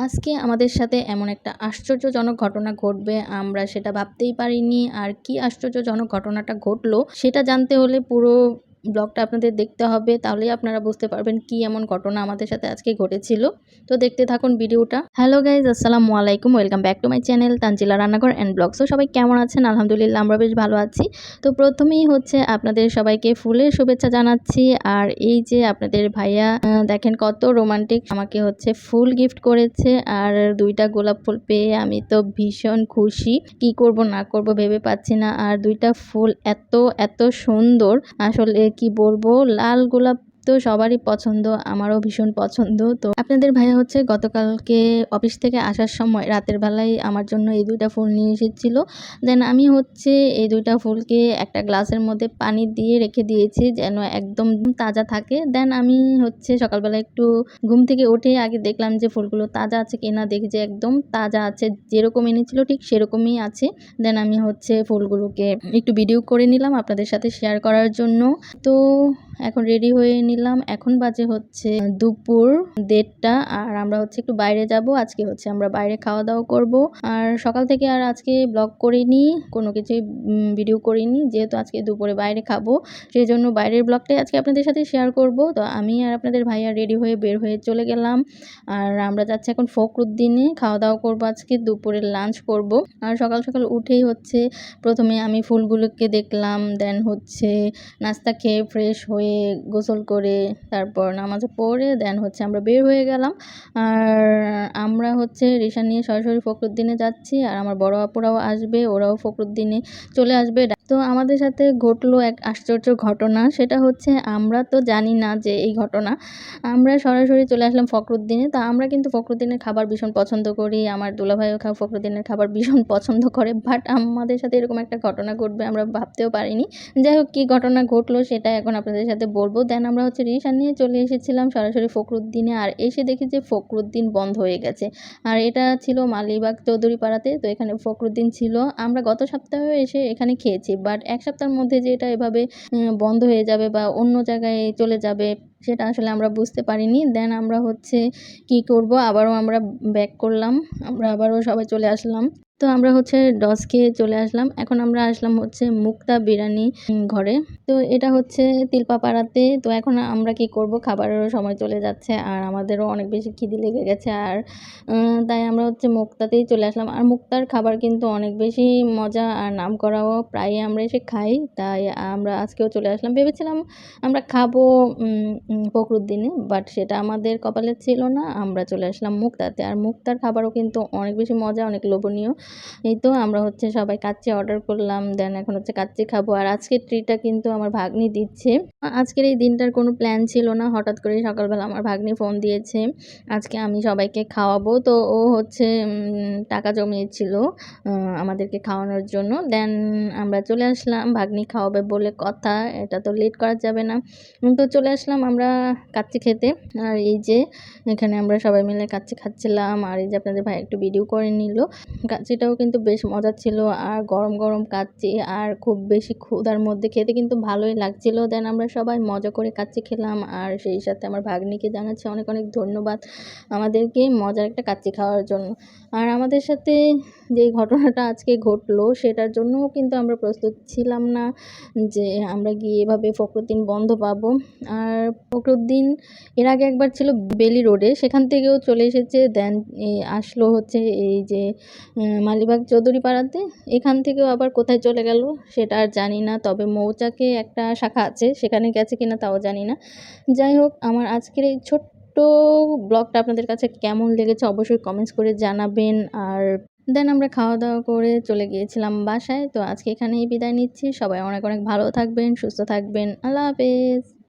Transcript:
আজকে আমাদের সাথে এমন একটা আশ্চর্যজনক ঘটনা ঘটবে, আমরা সেটা ভাবতেই পারিনি। আর কি আশ্চর্যজনক ঘটনাটা ঘটলো, সেটা জানতে হলে পুরো ব্লগটা আপনাদের দেখতে হবে, তাহলেই আপনারা বুঝতে পারবেন কি এমন ঘটনা আমাদের সাথে আজকে ঘটেছিল। তো দেখতে থাকুন ভিডিওটা। হ্যালো গাইজ আসসালামু আলাইকুম welcome back to my channel Tanzila রান্নাঘর অ্যান্ড ব্লগ সো সবাই কেমন আছেন? আলহামদুলিল্লাহ আমরা বেশ ভালো আছি। তো প্রথমেই হচ্ছে আপনাদের সবাইকে ফুলের শুভেচ্ছা জানাচ্ছি। আর এই যে আপনাদের ভাইয়া দেখেন কত রোমান্টিক আমাকে হচ্ছে ফুল গিফট করেছে। আর দুইটা গোলাপ ফুল পেয়ে আমি তো ভীষণ খুশি। কি করব না করব ভেবে পাচ্ছি না। আর দুইটা ফুল এত এত সুন্দর। আসলে কি বলব? লাল গোলাপ তো সবারই পছন্দ, আমারও ভীষণ পছন্দ। তো আপনাদের ভাইয়া হচ্ছে গতকালকে অফিস থেকে আসার সময় রাতের বেলায় আমার জন্য এই দুইটা ফুল নিয়ে এসেছিল। দেন আমি হচ্ছে এই দুইটা ফুলকে একটা গ্লাসের মধ্যে পানি দিয়ে রেখে দিয়েছি যেন একদম তাজা থাকে। দেন আমি হচ্ছে সকালবেলা একটু ঘুম থেকে উঠে আগে দেখলাম যে ফুলগুলো তাজা আছে কিনা, দেখি যে একদম তাজা আছে, যেরকম এনেছিল ঠিক সেরকমই আছে। দেন আমি হচ্ছে ফুলগুলোকে একটু ভিডিও করে নিলাম আপনাদের সাথে শেয়ার করার জন্য। তো এখন রেডি হয়ে নিলাম। এখন বাজে হচ্ছে দুপুর দেড়টা। আর আমরা হচ্ছে একটু বাইরে যাব। আজকে হচ্ছে আমরা বাইরে খাওয়া দাওয়া করব। আর সকাল থেকে আর আজকে ব্লগ করিনি, কোনো কিছুই ভিডিও করিনি। যেহেতু আজকে দুপুরে বাইরে খাব সেই জন্য বাইরের ব্লগটাই আজকে আপনাদের সাথে শেয়ার করব। তো আমি আর আপনাদের ভাইয়া রেডি হয়ে বের হয়ে চলে গেলাম। আর আমরা যাচ্ছি এখন ফখরুদ্দিনে। খাওয়া দাওয়া করব আজকে দুপুরে লাঞ্চ করব। আর সকাল সকাল উঠেই হচ্ছে, প্রথমে আমি ফুলগুলোকে দেখলাম। দেন হচ্ছে নাস্তা খেয়ে ফ্রেশ হয়ে গোসল করে তারপর নামাজ পড়ে দেন হচ্ছে আমরা বের হয়ে গেলাম। আর আমরা হচ্ছে রিসা নিয়ে সরাসরি ফখরুদ্দিনে যাচ্ছি, আর আমার বড় আপুরাও আসবে, ওরাও ফখরুদ্দিনে চলে আসবে। তো আমাদের সাথে ঘটলো এক আশ্চর্য ঘটনা। সেটা হচ্ছে আমরা তো জানি না যে এই ঘটনা। আমরা সরাসরি চলে আসলাম ফখরুদ্দিনে। তা আমরা কিন্তু ফখরুদ্দিনের খাবার ভীষণ পছন্দ করি। আমার দুলাভাইও খা ফখরুদ্দিনের খাবার ভীষণ পছন্দ করে। বাট আমাদের সাথে এরকম একটা ঘটনা ঘটবে আমরা ভাবতেও পারিনি। যাই হোক, কী ঘটনা ঘটলো সেটা এখন আপনাদের সাথে বলব। দেন আমরা হচ্ছে রিসা নিয়ে চলে এসেছিলাম সরাসরি ফখরুদ্দিনে। আর এসে দেখি যে ফখরুদ্দিন বন্ধ হয়ে গেছে। আর এটা ছিল মালিবাগ চৌধুরী পাড়াতে তো এখানে ফখরুদ্দিন ছিল। আমরা গত সপ্তাহেও এসে এখানে খেয়েছি। বাট এক সপ্তাহের মধ্যে যে এটা এভাবে বন্ধ হয়ে যাবে বা অন্য জায়গায় চলে যাবে সেটা আসলে আমরা বুঝতে পারিনি। দেন আমরা হচ্ছে কি করব? আবারও আমরা ব্যাক করলাম। আমরা আবারও সবাই চলে আসলাম। তো আমরা হচ্ছে ডস খেয়ে চলে আসলাম। এখন আমরা আসলাম হচ্ছে মুক্তা বিরিয়ানি ঘরে। তো এটা হচ্ছে তিলপাপাড়াতে। তো এখন আমরা কি করব? খাবারেরও সময় চলে যাচ্ছে আর আমাদেরও অনেক বেশি খিদে লেগে গেছে আর তাই আমরা হচ্ছে মুক্তাতেই চলে আসলাম। আর মুক্তার খাবার কিন্তু অনেক বেশি মজা আর নাম করাও প্রায় আমরা এসে খাই। তাই আমরা আজকেও চলে আসলাম। ভেবেছিলাম আমরা খাব ফখরুদ্দিনে বাট সেটা আমাদের কপালে ছিল না, আমরা চলে আসলাম মুক্তাতে। আর মুক্তার খাবারও কিন্তু অনেক বেশি মজা, অনেক লোভনীয়। এই তো আমরা হচ্ছে সবাই কাচ্চি অর্ডার করলাম দেন এখন হচ্ছে কাচ্চি খাব। আর আজকের ট্রিটা কিন্তু আমার ভাগ্নি দিচ্ছে। আজকের এই দিনটার কোনো প্ল্যান ছিল না, হঠাৎ করে সকালবেলা আমার ভাগ্নি ফোন দিয়েছে, আজকে আমি সবাইকে খাওয়াবো। তো ও হচ্ছে টাকা জমিয়েছিল আমাদেরকে খাওয়ানোর জন্য। দেন আমরা চলে আসলাম, ভাগ্নি খাওয়াবে বলে কথা, এটা তো লেট করা যাবে না। তো চলে আসলাম আমরা কাচ্চি খেতে, আর এই যে এখানে আমরা সবাই মিলে কাচ্চি খাচ্ছিলাম, আর এই যে আপনাদের ভাই একটু ভিডিও করে নিল। কাচ্চিটাও কিন্তু বেশ মজা ছিল, আর গরম গরম কাচ্চি, আর খুব বেশি ক্ষুধার মধ্যে খেতে কিন্তু ভালোই লাগছিল। দেন আমরা সবাই মজা করে কাচ্চি খেলাম, আর সেই সাথে আমার ভাগ্নিকে জানাচ্ছি অনেক অনেক ধন্যবাদ আমাদেরকে মজার একটা কাচ্চি খাওয়ার জন্য। আর আমাদের সাথে যে ঘটনাটা আজকে ঘটলো, সেটার জন্যও কিন্তু আমরা প্রস্তুত ছিলাম না যে আমরা গিয়ে এভাবে ফখরুদ্দিন বন্ধ পাবো। আর ফখরুদ্দিন এর আগে একবার ছিল বেলি রোডে। সেখান থেকেও চলে এসেছে দেন আসলো হচ্ছে এই যে মালিবাগ চৌধুরী পাড়াতে এখান থেকেও আবার কোথায় চলে গেল সেটা আর জানি না, তবে মৌচাকে একটা শাখা আছে, সেখানে গেছে কিনা তাও জানি না। যাই হোক, আমার আজকের এই ছোট্ট ব্লগটা আপনাদের কাছে কেমন লেগেছে অবশ্যই কমেন্টস করে জানাবেন। আর দেন আমরা খাওয়া দাওয়া করে চলে গিয়েছিলাম বাসায়। তো আজকে এখানেই বিদায় নিচ্ছি। সবাই অনেক অনেক ভালো থাকবেন, সুস্থ থাকবেন। আল্লাহ হাফেজ।